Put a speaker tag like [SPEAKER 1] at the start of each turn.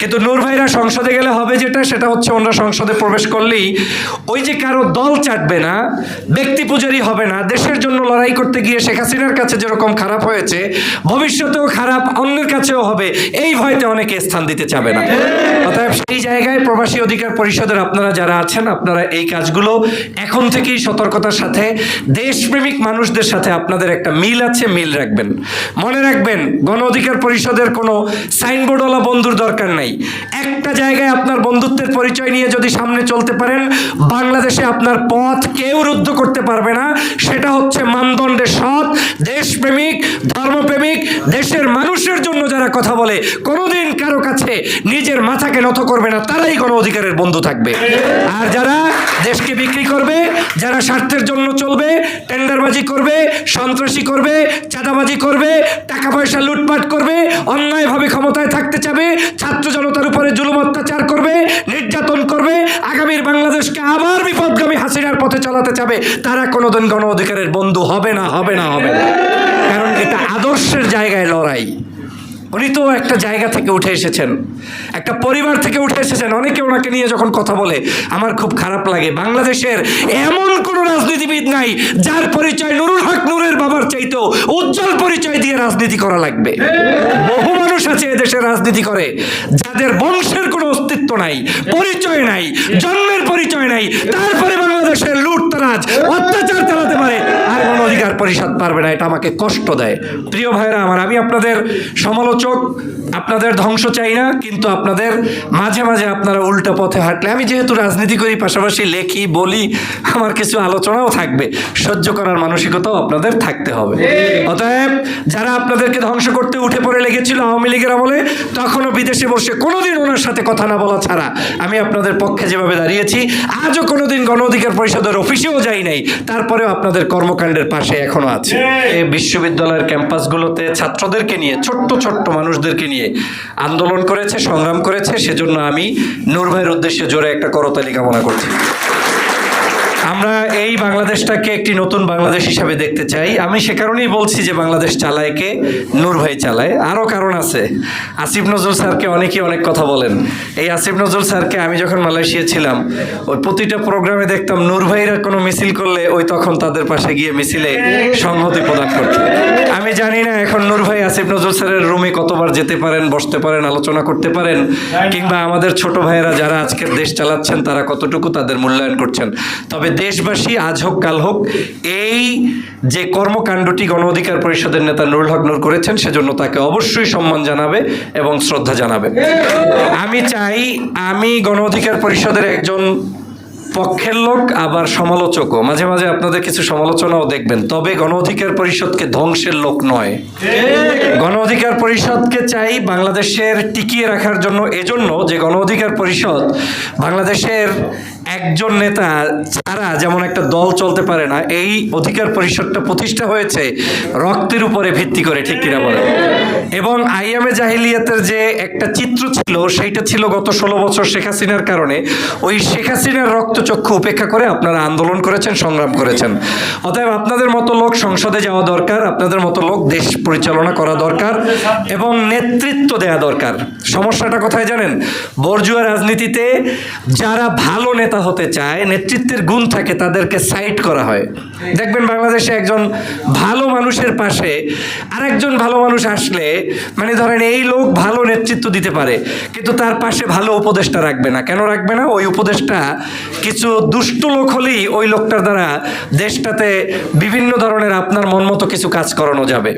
[SPEAKER 1] কিন্তু নূর ভাইরা সংসদে গেলে হবে যেটা, সেটা হচ্ছে ওনারা সংসদে প্রবেশ করলেই ওই যে কারও দল চাটবে না, ব্যক্তি পূজারি হবে না, দেশের জন্য লড়াই করতে গিয়ে শেখ হাসিনার কাছে যেরকম খারাপ হয়েছে, ভবিষ্যতেও খারাপ অন্যের কাছেও হবে, এই ভয়তে অনেকে স্থান দিতে চাবে না। অতএব সেই জায়গায় প্রবাসী অধিকার পরিষদের আপনারা যারা আছেন, আপনারা এই কাজগুলো এখন থেকেই সতর্কতার সাথে, দেশপ্রেমিক মানুষদের সাথে আপনাদের একটা মিল আছে, মিল রাখবেন। মনে রাখবেন, গণ অধিকার পরিষদের কোনো সাইনবোর্ডওয়ালা বন্ধুর দরকার নাই। একটা জায়গায় আপনার বন্ধুত্বের পরিচয় নিয়ে যদি সামনে চলতে পারেন, বাংলাদেশে আপনার পথ কেউ রুদ্ধ করতে পারবে না। সেটা হচ্ছে মানদণ্ডের সৎ দেশপ্রেমিক ধর্মপ্রেমিক দেশের মানুষের জন্য যারা কথা বলে, কোনোদিন কারও কাছে নিজের মাথাকে নত করবে না, তারাই গণ অধিকারের বন্ধু থাকবে। আর যারা দেশকে বিক্রি করবে, যারা স্বার্থের জন্য চলবে, টেন্ডারবাজি করবে, সন্ত্রাসী করবে, চাঁদাবাজি করবে টাকা পয়সা লুটপাট করবে, অন্যায়ভাবে ক্ষমতায় থাকতে চাবে, ছাত্র জনতার উপরে জুলুম অত্যাচার করবে, নির্যাতন করবে, আগামীর বাংলাদেশকে আবার বিপদগামী হাসিনার পথে চালাতে চাবে, তারা কোনোদিন গণ অধিকারের বন্ধু হবে না হবে না হবে না। কারণ এটা আদর্শের জায়গায় লড়াই। উনি তো একটা জায়গা থেকে উঠে এসেছেন। একটা পরিবার থেকে উঠে এসেছেন। অনেকে ওনাকে নিয়ে যখন কথা বলে, আমার খুব খারাপ লাগে। বাংলাদেশের এমন কোনো রাজনীতিবিদ নাই, যার পরিচয় নুরুল হক নুরের বাবার চাইতেও উজ্জ্বল পরিচয় দিয়ে রাজনীতি করা লাগবে। বহু মানুষ আছে এদেশে রাজনীতি করে, যাদের বংশের কোনো অস্তিত্ব নাই, পরিচয় নাই, জন্মের পরিচয় নাই, তারপরে বাংলাদেশের লুটতরাজ অত্যাচার চালাতে পারে আর গণ অধিকার পরিষদ পারবে না, এটা আমাকে কষ্ট দেয়। প্রিয় ভাইরা আমার, আমি আপনাদের সমালোচক, আপনাদের ধ্বংস চাই না, কিন্তু আপনাদের মাঝে মাঝে আপনারা উল্টো পথে হাঁটলে, আমি যেহেতু রাজনীতি করি, পাশাপাশি লেখি, বলি, আমার কিছু আলোচনাও থাকবে। সহ্য করার মানসিকতাও আপনাদের থাকতে হবে। অতএব, যারা আপনাদেরকে ধ্বংস করতে উঠে পড়ে লেগেছিল আওয়ামী লীগের আমলে, তখনও বিদেশে বসে কোনোদিন ওনার সাথে কথা না বলা ছাড়া আমি আপনাদের পক্ষে যেভাবে দাঁড়িয়েছি, আজও কোনোদিন গণ অধিকার পরিষদের অফিসেও যাই নাই, তারপরেও আপনাদের কর্মকাণ্ডের পাশে এখনও আছে। এই বিশ্ববিদ্যালয়ের ক্যাম্পাসগুলোতে ছাত্রদেরকে নিয়ে ছোট্ট ছোট্ট মানুষদেরকে নিয়ে আন্দোলন করেছে সংগ্রাম করেছে। সেজন্য আমি নূর ভাইয়ের উদ্দেশ্যে জোরে একটা করতালি কামনা করছি। আমরা এই বাংলাদেশটাকে একটি নতুন বাংলাদেশ হিসাবে দেখতে চাই। আমি সে কারণেই বলছি যে বাংলাদেশ চালায় কে? নূর ভাই চালায়। আরও কারণ আছে। আসিফ নজরুল স্যারকে অনেকেই অনেক কথা বলেন। এই আসিফ নজরুল স্যারকে আমি যখন মালয়েশিয়া ছিলাম, ওই প্রতিটা প্রোগ্রামে দেখতাম নূর ভাইরা কোনো মিছিল করলে ওই তখন তাদের পাশে গিয়ে মিছিলে সংহতি প্রদান করত। আমি জানি না এখন নূর ভাই আসিফ নজরুল স্যারের রুমে কতবার যেতে পারেন, বসতে পারেন, আলোচনা করতে পারেন, কিংবা আমাদের ছোট ভাইয়েরা যারা আজকের দেশ চালাচ্ছেন, তারা কতটুকু তাদের মূল্যায়ন করছেন। তবে দেশবাসী আজ হোক, কাল হোক, এই যে কর্মকাণ্ডটি গণ অধিকার পরিষদের নেতা নুরুল হক নূর করেছেন, সেজন্য তাকে অবশ্যই সম্মান জানাবে এবং শ্রদ্ধা জানাবে। আমি চাই, আমি গণ অধিকার পরিষদের একজন পক্ষের লোক, আবার সমালোচকও। মাঝে মাঝে আপনাদের কিছু সমালোচনাও দেখবেন। তবে গণ অধিকার পরিষদকে ধ্বংসের লোক নয়। গণ অধিকার পরিষদকে চাই বাংলাদেশের টিকিয়ে রাখার জন্য। এজন্য যে গণ অধিকার পরিষদ বাংলাদেশের একজন নেতা ছাড়া যেমন একটা দল চলতে পারে না, এই অধিকার পরিষদটা প্রতিষ্ঠা হয়েছে রক্তের উপরে ভিত্তি করে, ঠিক কিনা বলেন? এবং আইএমএ জাহিলিয়াতের যে একটা চিত্র ছিল, সেইটা ছিল গত ষোলো বছর শেখ হাসিনার কারণে। ওই শেখ হাসিনার রক্তচক্ষু উপেক্ষা করে আপনারা আন্দোলন করেছেন, সংগ্রাম করেছেন। অতএব আপনাদের মতো লোক সংসদে যাওয়া দরকার, আপনাদের মতো লোক দেশ পরিচালনা করা দরকার এবং নেতৃত্ব দেওয়া দরকার। সমস্যাটা কোথায় জানেন? বর্জুয়া রাজনীতিতে যারা ভালো নেতা হতে চায়, নেতৃত্বের গুণ থাকে, তাদেরকে সাইড করা হয়। দেখবেন বাংলাদেশে একজন ভালো মানুষের পাশে আরেকজন ভালো মানুষ আসলে মানে ধরেন এই লোক ভালো নেতৃত্ব দিতে পারে, কিন্তু তার পাশে ভালো উপদেষ্টা রাখবে না। কেন রাখবে না? ওই উপদেষ্টা কিছু দুষ্ট লোক হলেই ওই লোকটার দ্বারা দেশটাতে বিভিন্ন ধরনের আপনার মন মতো কিছু কাজ করানো যাবে।